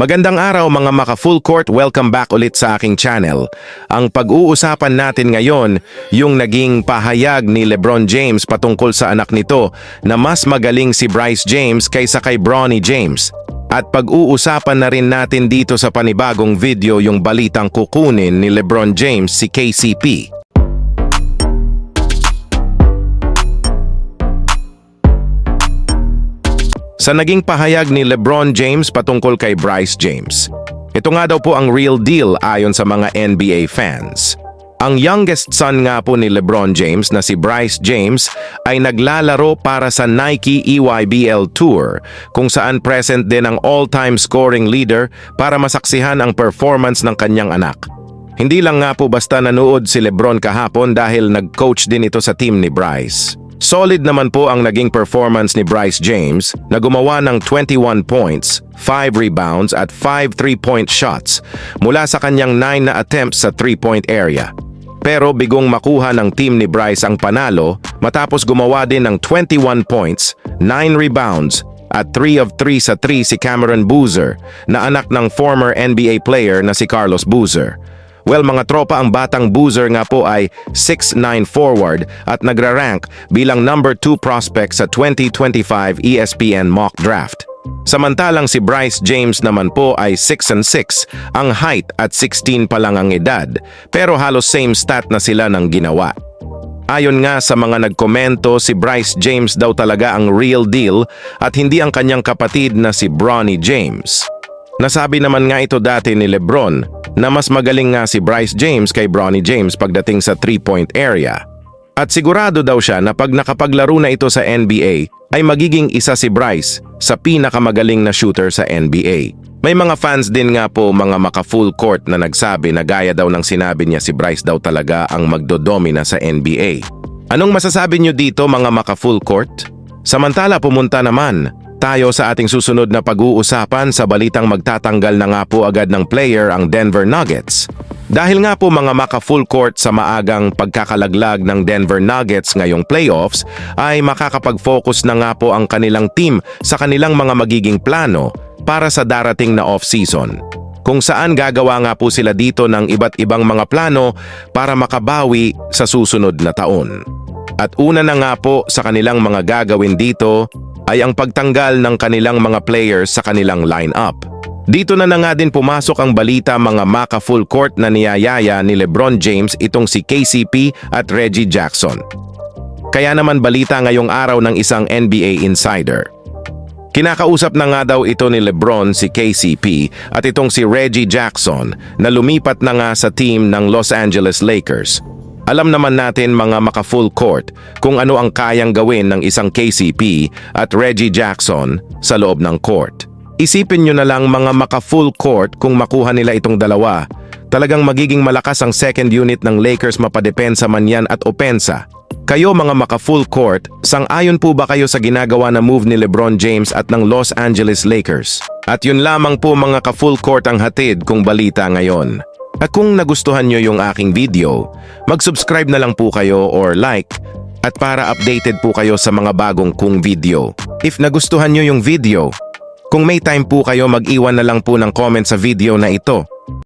Magandang araw mga maka full court, welcome back ulit sa aking channel. Ang pag-uusapan natin ngayon, yung naging pahayag ni Lebron James patungkol sa anak nito na mas magaling si Bryce James kaysa kay Bronny James. At pag-uusapan na rin natin dito sa panibagong video yung balitang kukunin ni Lebron James si KCP. Sa naging pahayag ni LeBron James patungkol kay Bryce James. Ito nga daw po ang real deal ayon sa mga NBA fans. Ang youngest son nga po ni LeBron James na si Bryce James ay naglalaro para sa Nike EYBL Tour kung saan present din ang all-time scoring leader para masaksihan ang performance ng kanyang anak. Hindi lang nga po basta nanood si LeBron kahapon dahil nag-coach din ito sa team ni Bryce. Solid naman po ang naging performance ni Bryce James na gumawa ng 21 points, 5 rebounds at 5 3-point shots mula sa kanyang 9 na attempts sa 3-point area. Pero bigong makuha ng team ni Bryce ang panalo matapos gumawa din ng 21 points, 9 rebounds at 3 of 3 sa 3 si Cameron Boozer na anak ng former NBA player na si Carlos Boozer. Well, mga tropa, ang batang Boozer nga po ay 6'9 forward at nagra-rank bilang number 2 prospect sa 2025 ESPN mock draft. Samantalang si Bryce James naman po ay 6 and 6, ang height at 16 pa lang ang edad, pero halos same stat na sila ng ginawa. Ayon nga sa mga nagkomento, si Bryce James daw talaga ang real deal at hindi ang kanyang kapatid na si Bronny James. Nasabi naman nga ito dati ni Lebron na mas magaling nga si Bryce James kay Bronny James pagdating sa three-point area. At sigurado daw siya na pag nakapaglaro na ito sa NBA ay magiging isa si Bryce sa pinakamagaling na shooter sa NBA. May mga fans din nga po mga maka-full court na nagsabi na gaya daw ng sinabi niya si Bryce daw talaga ang magdodomina sa NBA. Anong masasabi niyo dito mga maka-full court? Samantala pumunta naman tayo sa ating susunod na pag-uusapan sa balitang magtatanggal na nga po agad ng player ang Denver Nuggets. Dahil nga po mga maka-full court sa maagang pagkakalaglag ng Denver Nuggets ngayong playoffs, ay makakapag-focus na nga po ang kanilang team sa kanilang mga magiging plano para sa darating na off-season. Kung saan gagawa nga po sila dito ng iba't ibang mga plano para makabawi sa susunod na taon. At una na nga po sa kanilang mga gagawin dito ay ang pagtanggal ng kanilang mga players sa kanilang lineup. Dito na na nga din pumasok ang balita mga maka full court na niyayaya ni Lebron James itong si KCP at Reggie Jackson. Kaya naman balita ngayong araw ng isang NBA insider. Kinakausap na nga daw ito ni Lebron si KCP at itong si Reggie Jackson na lumipat na nga sa team ng Los Angeles Lakers. Alam naman natin mga maka-full court kung ano ang kayang gawin ng isang KCP at Reggie Jackson sa loob ng court. Isipin nyo na lang mga maka-full court kung makuha nila itong dalawa. Talagang magiging malakas ang second unit ng Lakers mapadepensa man yan at opensa. Kayo mga maka-full court, sang-ayon po ba kayo sa ginagawa na move ni LeBron James at ng Los Angeles Lakers? At yun lamang po mga ka-full court ang hatid kung balita ngayon. At kung nagustuhan nyo yung aking video, mag-subscribe na lang po kayo or like at para updated po kayo sa mga bagong kong video. If nagustuhan nyo yung video, kung may time po kayo mag-iwan na lang po ng comment sa video na ito